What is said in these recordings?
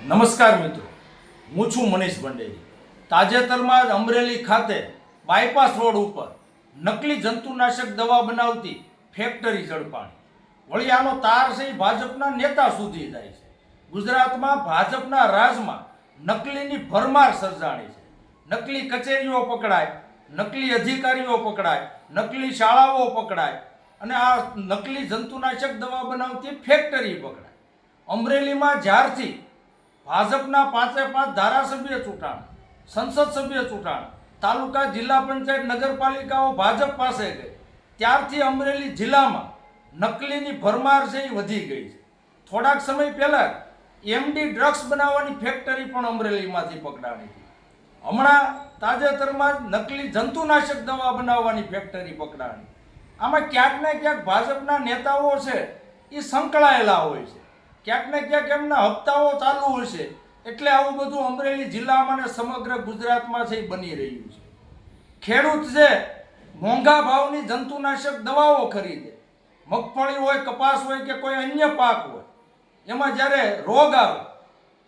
નમસ્કાર મિત્રો. હું છું મનીષ ભંડેરી. તાજેતરમાં જ અમરેલી ખાતે બાયપાસ રોડ ઉપર નકલી જંતુનાશક દવા બનાવતી ફેક્ટરી ઝડપાણી. વળી આનો તાર છે ભાજપના નેતા સુધી જાય છે. ગુજરાતમાં ભાજપના રાજમાં નકલીની ભરમાર સર્જાણી છે. નકલી કચેરીઓ પકડાય, નકલી અધિકારીઓ પકડાય, નકલી શાળાઓ પકડાય અને આ નકલી જંતુનાશક દવા બનાવતી ફેક્ટરી પકડાય. અમરેલીમાં જ્યારથી ભાજપના પાંચે પાંચ ધારાસભ્ય ચૂંટાણ, સંસદ સભ્ય ચૂંટાણ, તાલુકા જિલ્લા પંચાયત નગરપાલિકાઓ ભાજપ પાસે ગઈ. ત્યારથી અમરેલી જિલ્લામાં નકલીની ભરમાર છે એ વધી ગઈ છે. થોડાક સમય પહેલાં એમડી ડ્રગ્સ બનાવવાની ફેક્ટરી પણ અમરેલીમાંથી પકડાણી હતી. હમણાં તાજેતરમાં જ નકલી જંતુનાશક દવા બનાવવાની ફેક્ટરી પકડાણી. આમાં ક્યાંક ને ક્યાંક ભાજપના નેતાઓ છે એ સંકળાયેલા હોય છે. ક્યાંક ને ક્યાંક એમના હપ્તાઓ ચાલુ હશે. એટલે આવું બધું અમરેલી જિલ્લામાં ને સમગ્ર ગુજરાતમાં છે બની રહ્યું છે. ખેડૂત છે, મોંઘા ભાવની જંતુનાશક દવાઓ ખરીદે. મગફળી હોય, કપાસ હોય કે કોઈ અન્ય પાક હોય, એમાં જ્યારે રોગ આવે,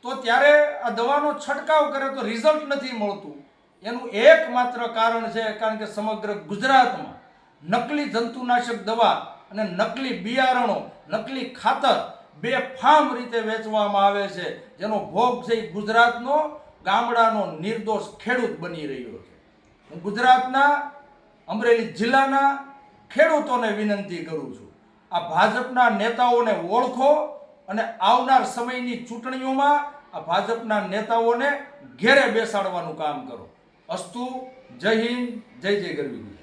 તો ત્યારે આ દવાનો છંટકાવ કરે તો રિઝલ્ટ નથી મળતું. એનું એકમાત્ર કારણ છે, કારણ કે સમગ્ર ગુજરાતમાં નકલી જંતુનાશક દવા અને નકલી બિયારણો, નકલી ખાતર બે ફામ રીતે વેચવામાં આવે છે, જેનો ભોગ છે ગુજરાતનો ગામડાનો નિર્દોષ ખેડૂત બની રહ્યો છે. હું ગુજરાતના, અમરેલી જિલ્લાના ખેડૂતોને વિનંતી કરું છું. આ ભાજપના નેતાઓને ઓળખો અને આવનાર સમયની ચૂંટણીઓમાં આ ભાજપના નેતાઓને ઘેરે બેસાડવાનું કામ કરો. અસ્તુ, જય હિન્દ, જય જય ગરવી